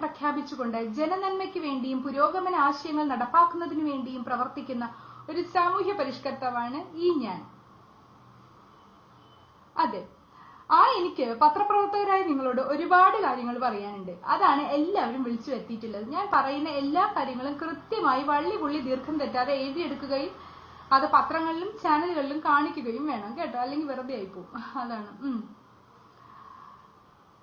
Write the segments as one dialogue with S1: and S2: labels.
S1: പ്രഖ്യാപിച്ചുകൊണ്ട് ജനനന്മയ്ക്ക് വേണ്ടിയും പുരോഗമന ആശയങ്ങൾ നടപ്പാക്കുന്നതിനു വേണ്ടിയും പ്രവർത്തിക്കുന്ന ഒരു സാമൂഹ്യ പരിഷ്കർത്താവാണ് ഈ ഞാൻ. അതെ ആ എനിക്ക് പത്രപ്രവർത്തകരായ നിങ്ങളോട് ഒരുപാട് കാര്യങ്ങൾ പറയാനുണ്ട്. അതാണ് എല്ലാവരും വിളിച്ചു എത്തിയിട്ടുള്ളത് ഞാൻ പറയുന്ന എല്ലാ കാര്യങ്ങളും കൃത്യമായി വള്ളി പുള്ളി ദീർഘം തെറ്റാതെ എഴുതിയെടുക്കുകയും അത് പത്രങ്ങളിലും ചാനലുകളിലും കാണിക്കുകയും വേണം കേട്ടോ. അല്ലെങ്കിൽ വെറുതെ ആയിപ്പോവും. അതാണ്. ഉം.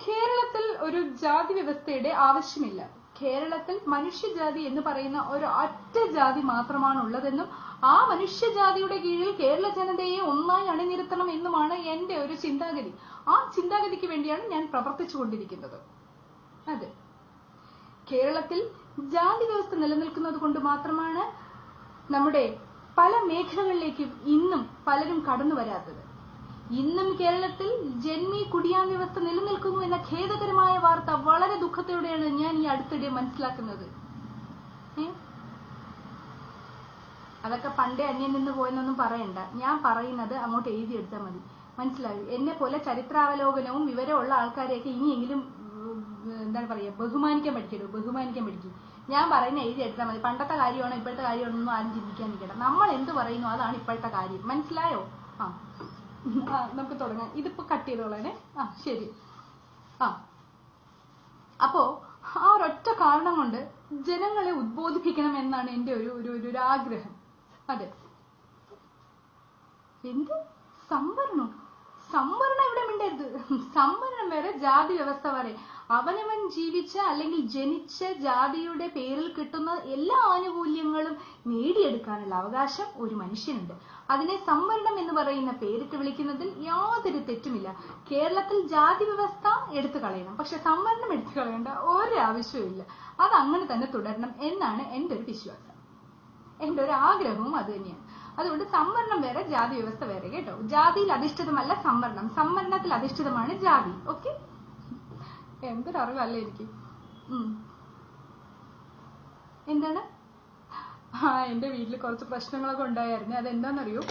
S1: കേരളത്തിൽ ഒരു ജാതി വ്യവസ്ഥയുടെ ആവശ്യമില്ല. കേരളത്തിൽ മനുഷ്യജാതി എന്ന് പറയുന്ന ഒരു ഒറ്റ ജാതി മാത്രമാണ് ഉള്ളതെന്നും ആ മനുഷ്യജാതിയുടെ കീഴിൽ കേരള ജനതയെ ഒന്നായി അണിനിരത്തണം എന്നുമാണ് എന്റെ ഒരു ചിന്താഗതി. ആ ചിന്താഗതിക്ക് വേണ്ടിയാണ് ഞാൻ പ്രവർത്തിച്ചുകൊണ്ടിരിക്കുന്നത്. അതെ. കേരളത്തിൽ ജാതി വ്യവസ്ഥ നിലനിൽക്കുന്നത് കൊണ്ട് മാത്രമാണ് നമ്മുടെ പല മേഖലകളിലേക്കും ഇന്നും പലരും കടന്നു വരാത്തത് ഇന്നും കേരളത്തിൽ ജന്മി കുടിയാൻ വ്യവസ്ഥ നിലനിൽക്കുന്നു എന്ന ഖേദകരമായ വാർത്ത വളരെ ദുഃഖത്തോടെയാണ് ഞാൻ ഈ അടുത്തിടെ മനസ്സിലാക്കുന്നത്? അതൊക്കെ പണ്ടേ അന്യം നിന്ന് പോയെന്നൊന്നും പറയണ്ട. ഞാൻ പറയുന്നത് അങ്ങോട്ട് എഴുതിയെടുത്താൽ മതി. മനസ്സിലായി? എന്നെ പോലെ ചരിത്രാവലോകനവും വിവരമുള്ള ആൾക്കാരെയൊക്കെ ഇനിയെങ്കിലും എന്താണ് പറയുക ബഹുമാനിക്കാൻ പഠിക്കരുത്. ബഹുമാനിക്കാൻ പഠിക്കും. ഞാൻ പറയുന്ന എഴുതി എടുത്താൽ മതി. പണ്ടത്തെ കാര്യമാണോ ഇപ്പോഴത്തെ കാര്യമാണോ ഒന്നും ആരും ചിന്തിക്കാൻ നിൽക്കണം നമ്മൾ എന്ത് പറയുന്നു അതാണ് ഇപ്പോഴത്തെ കാര്യം. മനസ്സിലായോ? ആ, നമുക്ക് തുടങ്ങാം. ഇതിപ്പോ കട്ട് ചെയ്തോളാനെ. ആ ശരി. ആ. അപ്പോ ആ ഒരൊറ്റ കാരണം കൊണ്ട് ജനങ്ങളെ ഉദ്ബോധിപ്പിക്കണം എന്നാണ് ഒരു ഒരു ഒരു ഒരു ആഗ്രഹം. അതെ. എന്ത്? സംവരണം. സംവരണം ഇവിടെ മിണ്ടരുത്. സംവരണം വരെ ജാതി വ്യവസ്ഥ വരെ. അവനവൻ ജീവിച്ച അല്ലെങ്കിൽ ജനിച്ച ജാതിയുടെ പേരിൽ കിട്ടുന്ന എല്ലാ ആനുകൂല്യങ്ങളും നേടിയെടുക്കാനുള്ള അവകാശം ഒരു മനുഷ്യനുണ്ട്. അതിനെ സംവരണം എന്ന് പറയുന്ന പേരിട്ട് വിളിക്കുന്നതിൽ യാതൊരു തെറ്റുമില്ല. കേരളത്തിൽ ജാതി വ്യവസ്ഥ എടുത്തു കളയണം. പക്ഷെ സംവരണം എടുത്തു കളയേണ്ട ഒരു ആവശ്യവുമില്ല. അത് അങ്ങനെ തന്നെ തുടരണം എന്നാണ് എന്റെ ഒരു വിശ്വാസം. എന്റെ ഒരു ആഗ്രഹവും അത് തന്നെയാണ്. അതുകൊണ്ട് സംവരണം വേറെ ജാതി വ്യവസ്ഥ വേറെ കേട്ടോ? ജാതിയിൽ അധിഷ്ഠിതമല്ല സംവരണം. സംവരണത്തിൽ അധിഷ്ഠിതമാണ് ജാതി. ഓക്കെ എന്തൊരു അറിവല്ലേ എനിക്ക്? എന്താണ്? ആ എന്റെ വീട്ടിൽ കുറച്ച് പ്രശ്നങ്ങളൊക്കെ ഉണ്ടായിരുന്നു. അതെന്താണെന്നറിയോ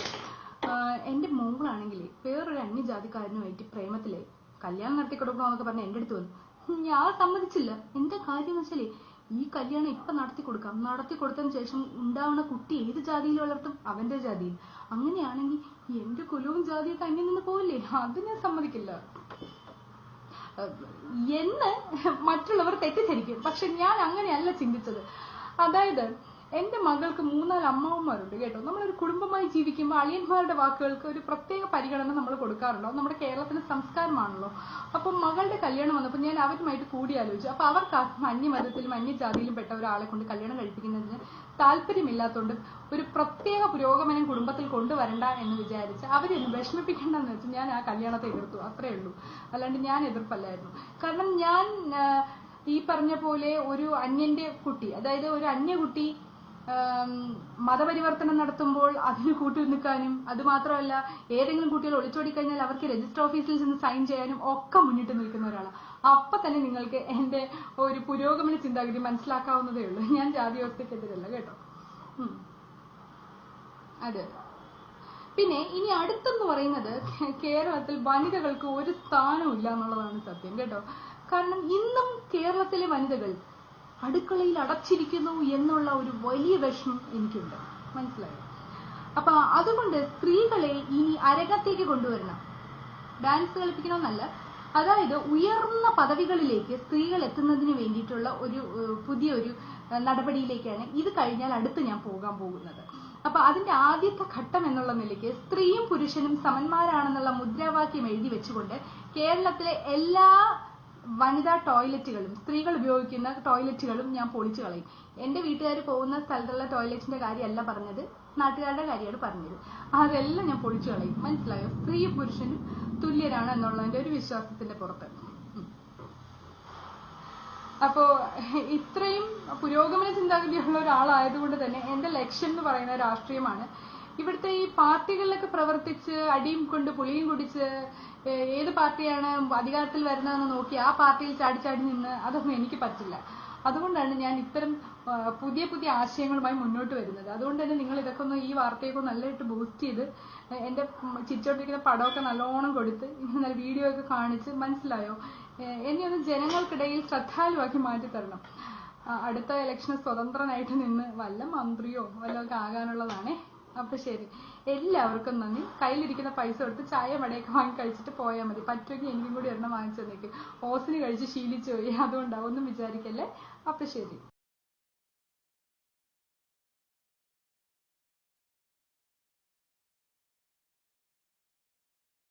S1: എന്റെ എന്റെ മോളാണെങ്കിൽ വേറൊരു അന്യജാതിക്കാരനുമായിട്ട് പ്രേമത്തിലെ കല്യാണം നടത്തി കൊടുക്കണമെന്നൊക്കെ പറഞ്ഞ എന്റെ അടുത്ത് വന്നു. ഞാൻ സമ്മതിച്ചില്ല. എന്താ കാര്യം എന്ന് ഈ കല്യാണം ഇപ്പൊ നടത്തി കൊടുക്കാം. നടത്തി കൊടുത്തതിന് ശേഷം ഉണ്ടാവുന്ന കുട്ടി ഏത് ജാതിയിൽ വളർത്തും അവന്റെ ജാതിയിൽ അങ്ങനെയാണെങ്കിൽ എന്റെ കുലവും ജാതിയൊക്കെ അന്യം നിന്ന് പോവില്ലേ? അത് ഞാൻ സമ്മതിക്കില്ല. എന്ന് മറ്റുള്ളവർ തെറ്റിദ്ധരിക്കും. പക്ഷെ ഞാൻ അങ്ങനെയല്ല ചിന്തിച്ചത്. അതായത് എന്റെ മകൾക്ക് മൂന്നാൽ അമ്മാവന്മാരുണ്ട് കേട്ടോ. നമ്മളൊരു കുടുംബമായി ജീവിക്കുമ്പോൾ അളിയന്മാരുടെ വാക്കുകൾക്ക് ഒരു പ്രത്യേക പരിഗണന നമ്മൾ കൊടുക്കാറുണ്ടോ. നമ്മുടെ കേരളത്തിന്റെ സംസ്കാരമാണല്ലോ. അപ്പം മകളുടെ കല്യാണം വന്നപ്പോൾ ഞാൻ അവരുമായിട്ട് കൂടിയാലോചിച്ചു. അപ്പൊ അവർക്ക് അന്യമതത്തിലും അന്യജാതിയിലും പെട്ട ഒരാളെ കൊണ്ട് കല്യാണം കഴിപ്പിക്കുന്നതിന് താല്പര്യമില്ലാത്തതുകൊണ്ട് ഒരു പ്രത്യേക പുരോഗമനം കുടുംബത്തിൽ കൊണ്ടുവരണ്ട എന്ന് വിചാരിച്ച് അവരെയൊന്ന് വിഷമിപ്പിക്കേണ്ടെന്ന് വെച്ച് ഞാൻ ആ കല്യാണത്തെ എതിർത്തു. അത്രേ ഉള്ളൂ. അല്ലാണ്ട് ഞാൻ എതിർപ്പല്ലായിരുന്നു. കാരണം ഞാൻ ഈ പറഞ്ഞ പോലെ ഒരു അന്യന്റെ കുട്ടി അതായത് ഒരു അന്യ കുട്ടി ആം, മതപരിവർത്തനം നടത്തുമ്പോൾ അതിന് കൂട്ടി നിൽക്കാനും അതുമാത്രമല്ല ഏതെങ്കിലും കുട്ടികൾ ഒളിച്ചോടി കഴിഞ്ഞാൽ അവർക്ക് രജിസ്റ്റർ ഓഫീസിൽ ചെന്ന് സൈൻ ചെയ്യാനും ഒക്കെ മുന്നിട്ട് നിൽക്കുന്ന ഒരാളാണ് അപ്പൊ തന്നെ നിങ്ങൾക്ക് എന്റെ ഒരു പുരോഗമന ചിന്താഗതി മനസ്സിലാക്കാവുന്നതേ ഉള്ളൂ. ഞാൻ ജാതി വ്യവസ്ഥക്കെതിരല്ല കേട്ടോ അതെ. പിന്നെ ഇനി അടുത്തെന്ന് പറയുന്നത് കേരളത്തിൽ വനിതകൾക്ക് ഒരു സ്ഥാനവും ഇല്ല എന്നുള്ളതാണ് സത്യം കേട്ടോ. കാരണം ഇന്നും കേരളത്തിലെ വനിതകൾ അടുക്കളയിൽ അടച്ചിരിക്കുന്നു എന്നുള്ള ഒരു വലിയ വിഷമം എനിക്കുണ്ട്. മനസ്സിലായോ? അപ്പൊ അതുകൊണ്ട് സ്ത്രീകളെ ഇനി അരകത്തേക്ക് കൊണ്ടുവരണം. ഡാൻസ് കളിപ്പിക്കണമെന്നല്ല. അതായത് ഉയർന്ന പദവികളിലേക്ക് സ്ത്രീകൾ എത്തുന്നതിന് വേണ്ടിയിട്ടുള്ള ഒരു പുതിയൊരു നടപടിയിലേക്കാണ് ഇത് കഴിഞ്ഞാൽ അടുത്ത് ഞാൻ പോകാൻ പോകുന്നത്. അപ്പൊ അതിന്റെ ആദ്യത്തെ ഘട്ടം എന്നുള്ള നിലയ്ക്ക് സ്ത്രീയും പുരുഷനും സമന്മാരാണെന്നുള്ള മുദ്രാവാക്യം എഴുതി വെച്ചുകൊണ്ട് കേരളത്തിലെ എല്ലാ വനിതാ ടോയ്ലറ്റുകളും സ്ത്രീകൾ ഉപയോഗിക്കുന്ന ടോയ്ലറ്റുകളും ഞാൻ പൊളിച്ചു കളയും. എന്റെ വീട്ടുകാർ പോകുന്ന സ്ഥലത്തുള്ള ടോയ്ലറ്റിന്റെ കാര്യമല്ല പറഞ്ഞത്. നാട്ടുകാരുടെ കാര്യമാണ് പറഞ്ഞത്. അതെല്ലാം ഞാൻ പൊളിച്ചു കളയും. മനസ്സിലായോ? സ്ത്രീയും പുരുഷനും തുല്യരാണ് എന്നുള്ളതിന്റെ ഒരു വിശ്വാസത്തിന്റെ പുറത്ത്. അപ്പോ ഇത്രയും പുരോഗമന ചിന്താഗതിയുള്ള ഒരാളായതുകൊണ്ട് തന്നെ എന്റെ ലക്ഷ്യം എന്ന് പറയുന്ന രാഷ്ട്രീയമാണ്. ഇവിടുത്തെ ഈ പാർട്ടികളിലൊക്കെ പ്രവർത്തിച്ച് അടിയും കൊണ്ട് പുളിയും കുടിച്ച് ഏത് പാർട്ടിയാണ് അധികാരത്തിൽ വരുന്നതെന്ന് നോക്കി ആ പാർട്ടിയിൽ ചാടി ചാടി നിന്ന് അതൊന്നും എനിക്ക് പറ്റില്ല. അതുകൊണ്ടാണ് ഞാൻ ഇത്തരം പുതിയ പുതിയ ആശയങ്ങളുമായി മുന്നോട്ട് വരുന്നത്. അതുകൊണ്ട് തന്നെ നിങ്ങൾ ഇതൊക്കെ ഒന്ന് ഈ വാർത്തയൊക്കെ നല്ലതായിട്ട് ബൂസ്റ്റ് ചെയ്ത് എന്റെ ചിരിച്ചോണ്ടിരിക്കുന്ന പടമൊക്കെ നല്ലോണം കൊടുത്ത് ഇങ്ങനെ വീഡിയോ ഒക്കെ കാണിച്ച് മനസ്സിലായോ? എന്നെ ഒന്ന് ജനങ്ങൾക്കിടയിൽ ശ്രദ്ധാലുവാക്കി മാറ്റി തരണം. അടുത്ത ഇലക്ഷന് സ്വതന്ത്രനായിട്ട് നിന്ന് വല്ല മന്ത്രിയോ വല്ലതൊക്കെ ആകാനുള്ളതാണേ. അപ്പൊ ശരി. എല്ലാവർക്കും നന്ദി. കയ്യിലിരിക്കുന്ന പൈസ കൊടുത്ത് ചായ മടയൊക്കെ വാങ്ങി കഴിച്ചിട്ട് പോയാൽ മതി. പറ്റുമെങ്കിൽ എനിക്കും കൂടി ഒരെണ്ണം വാങ്ങിച്ചു തന്നേക്ക്. ഓസിന് കഴിച്ച് ശീലിച്ചു പോയി. അതുകൊണ്ടാ ഒന്നും വിചാരിക്കല്ലേ? അപ്പൊ ശരി.